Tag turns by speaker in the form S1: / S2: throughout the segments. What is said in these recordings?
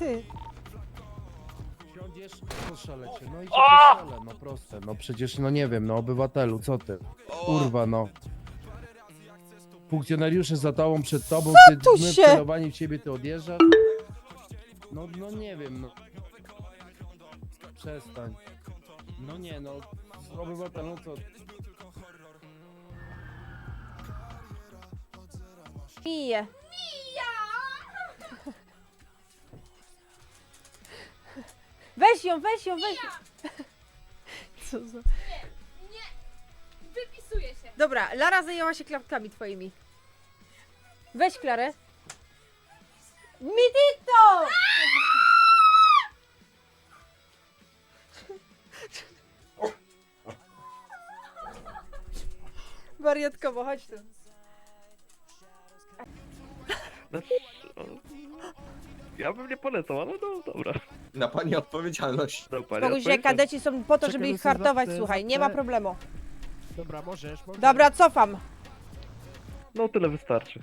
S1: ty.
S2: Siądziesz, poszalecie. No i cię poszalę, no proste. No przecież, no nie wiem, no obywatelu, co ty? Kurwa, no. Funkcjonariusze za tobą, przed tobą, ty
S1: tu
S2: my
S1: się?
S2: celowani w ciebie, ty odjeżdżasz? No, no nie wiem, no. Przestań. No nie, no. Obywatel, no co?
S1: Pije. Weź ją, weź ją, weź ją. Co za...
S3: Wypisuje się.
S1: Dobra, Lara zajęła się klapkami twoimi. Weź Klarę. Midito! Wariatkowo, chodź tu.
S4: Ja bym nie polecał, ale no dobra.
S5: Na pani odpowiedzialność.
S4: No, pani odpowiedź-
S1: kadeci są po to,
S2: Czekaj,
S1: żeby ich hartować, słuchaj, nie ma problemu.
S2: Dobra, możesz, możesz.
S1: Dobra, cofam.
S4: No tyle wystarczy.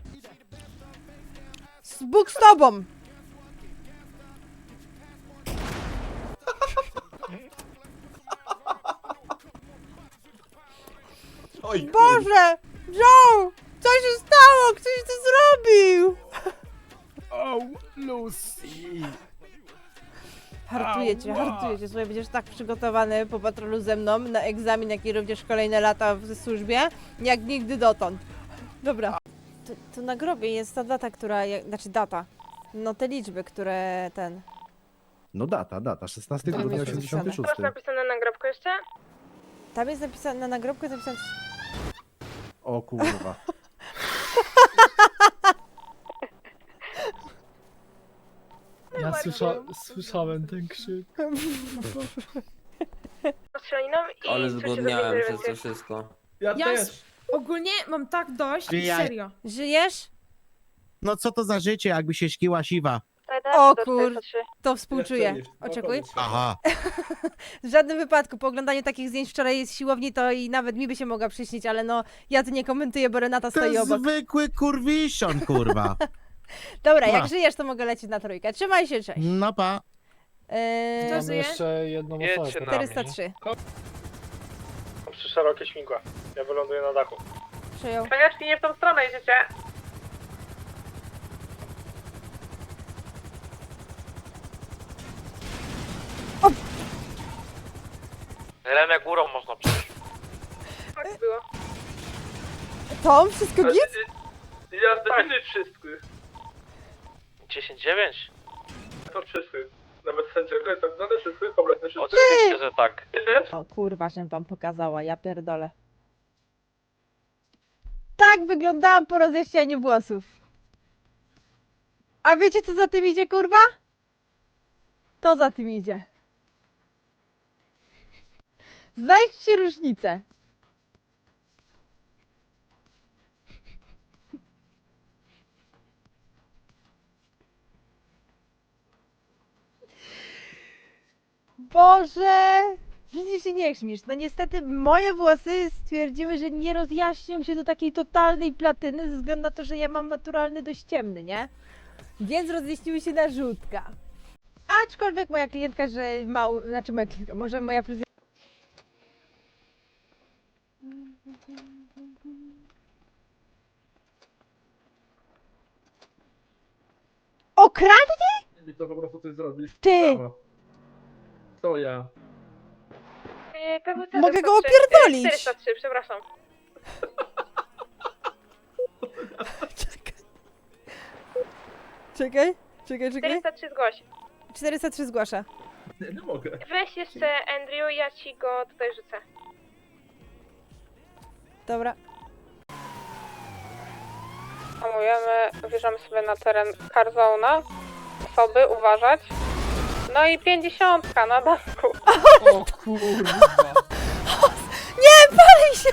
S1: Z Bóg z tobą!
S5: Oj,
S1: Boże! Joe!
S2: Lucy!
S1: Hartuję cię, hartuję cię. Słuchaj, będziesz tak przygotowany po patrolu ze mną na egzamin, jak i również kolejne lata w służbie, jak nigdy dotąd. Dobra. Tu, tu na grobie jest ta data, która, jak- znaczy data. No te liczby, które ten...
S6: No data, data, 16
S1: Tam
S6: grudnia
S1: jest
S6: 86.
S3: Masz napisane na nagrobku jeszcze?
S1: Tam jest napisane, na nagrobku jest napisane...
S6: O kurwa.
S7: Ja słysza, słyszałem ten krzyk.
S3: I
S8: Ale
S3: co się
S8: zgodniałem przez to wszystko.
S7: Ja,
S9: Ja
S7: też.
S9: Ogólnie mam tak dość,
S6: Ja-
S9: serio.
S1: Żyjesz?
S6: No co to za życie, jakby się śkiła siwa?
S1: O kur-
S3: 403.
S1: To współczuję. Oczekuj.
S6: Aha.
S1: W żadnym wypadku po oglądaniu takich zdjęć wczoraj z siłowni to i nawet mi by się mogła przyśnić, ale no ja tu nie komentuję, bo Renata
S6: To
S1: stoi
S6: jest
S1: obok.
S6: zwykły kurwision, kurwa.
S1: Dobra, jak żyjesz, to mogę lecieć na trójkę. Trzymaj się, cześć.
S6: No pa.
S1: Eee,
S9: Kto
S7: Mamy
S9: żyje?
S7: jeszcze jedną osobę.
S1: 403.
S7: Przy szerokie śmigła. Ja wyląduję na dachu.
S1: Przyjął.
S3: Paniaczki nie w tą stronę jedziecie.
S7: Renę górą można przejść.
S3: Tak było.
S1: Tom, wszystko git?
S7: Ja zdefiniuję wszystkich. 10-9? To wszyscy. Nawet sędziego jest tak znany wszyscy, kompletnie. Oczywiście, że tak.
S1: O kurwa, żem wam pokazała, ja pierdolę. Tak wyglądałam po rozjaśnianiu włosów. A wiecie co za tym idzie, kurwa? To za tym idzie. Znajdźcie różnicę. Boże! Przecież się nie śmiesz. No niestety moje włosy stwierdziły, że nie rozjaśnią się do takiej totalnej platyny ze względu na to, że ja mam naturalny dość ciemny, nie? Więc rozjaśniły się na żółtka. Aczkolwiek moja klientka, że mało, znaczy moja klientka, może moja fryzjerka... Okradnie?
S7: I to po prostu coś zrobić.
S1: Ty!
S3: PWC
S1: Mogę go
S3: 403,
S1: opierdolić.
S3: 403, przepraszam.
S1: Czekaj, czekaj, czekaj.
S3: 403 zgłoś.
S1: 403 zgłasza.
S7: Nie, nie mogę.
S3: Weź jeszcze Andrew, ja ci go tutaj rzucę.
S1: Dobra.
S3: Hamujemy, wjeżdżamy sobie na teren Carzona. Osoby, uważać. No i pięćdziesiątka na daszku.
S7: O kurwa.
S1: Nie, pali się!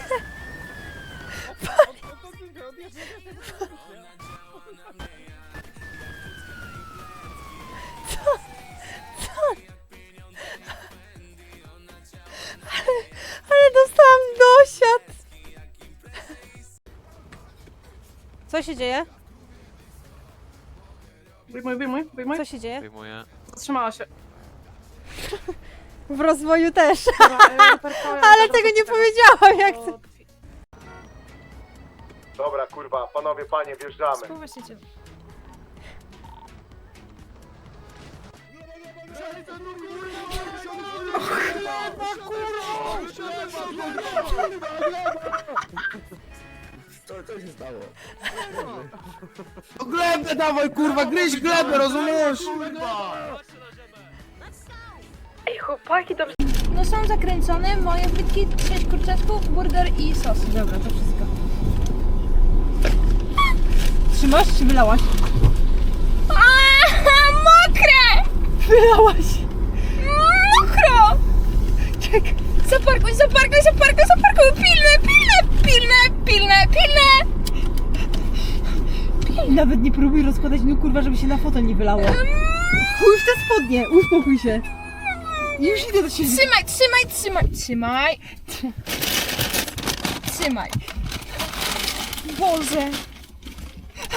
S1: Co? Co? Ale, ale dostałam dosiad! Co się dzieje?
S3: Wyjmuj, wyjmuj, wyjmuj.
S1: Co się dzieje?
S8: Wyjmuję.
S3: Zatrzymała się.
S1: W rozwoju też.
S3: Dobra,
S1: Ale
S3: Ale
S1: tego nie powiedziałam, jak chcę.
S7: Dobra, kurwa, panowie, panie, wjeżdżamy.
S9: Spływa się cię.
S6: No glebę dawaj, kurwa, gryź glebę, rozumiesz?
S3: Ej, chłopaki, dobrze.
S9: No są zakręcone moje frytki, 6 kurczaczków, burger i sos. Dobra, to wszystko.
S1: Trzymasz czy wylałaś?
S9: Aaaa, mokre!
S1: Wylałaś!
S9: Mokro!
S1: Czekaj.
S9: Zaparkuj, zaparkuj, zaparkuj, zaparkuj!
S1: Nawet nie próbuj rozkładać no kurwa, żeby się na fotel nie wylało. Chuj w te spodnie, uspokój się. Już idę do ciebie.
S9: Trzymaj, trzymaj, trzymaj, trzymaj! Trzymaj! Boże!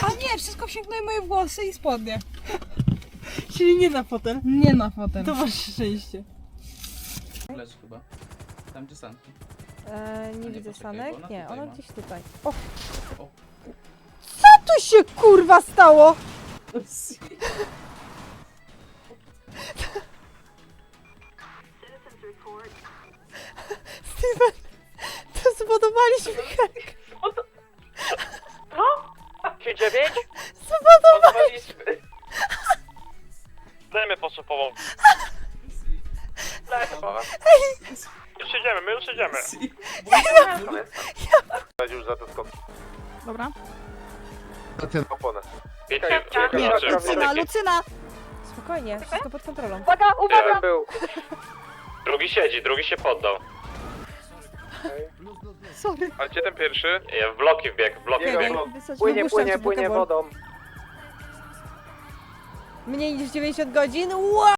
S9: A nie, wszystko wsiąknęły moje włosy i spodnie.
S1: Czyli nie na fotel.
S9: Nie na fotel.
S1: To masz szczęście.
S8: Lecz chyba. Tam gdzie sanki.
S1: Eee, nie widzę
S8: poczekaj,
S1: sanek.
S8: ona
S1: Nie,
S8: tutaj
S1: ona
S8: ma.
S1: gdzieś tutaj. O.
S8: O.
S1: Co się kurwa stało? Steven, to zbudowaliśmy Helkę.
S7: dziewięć?
S1: Zbudowaliśmy.
S7: Dajmy poszopową. Już idziemy, my już idziemy. Daj już za.
S9: Dobra.
S7: Oponę.
S1: Nie, Lucyna, Lucyna! Spokojnie, wszystko pod kontrolą.
S3: Uwaga!
S7: był. Drugi siedzi, drugi się poddał.
S1: Sorry.
S7: A gdzie ten pierwszy? Ja w bloki wbiegł, w bloki
S1: Czekaj,
S7: wbiegł.
S1: wysać, płynie, płynie, płynie wodą. Mniej niż 90 godzin? Wow!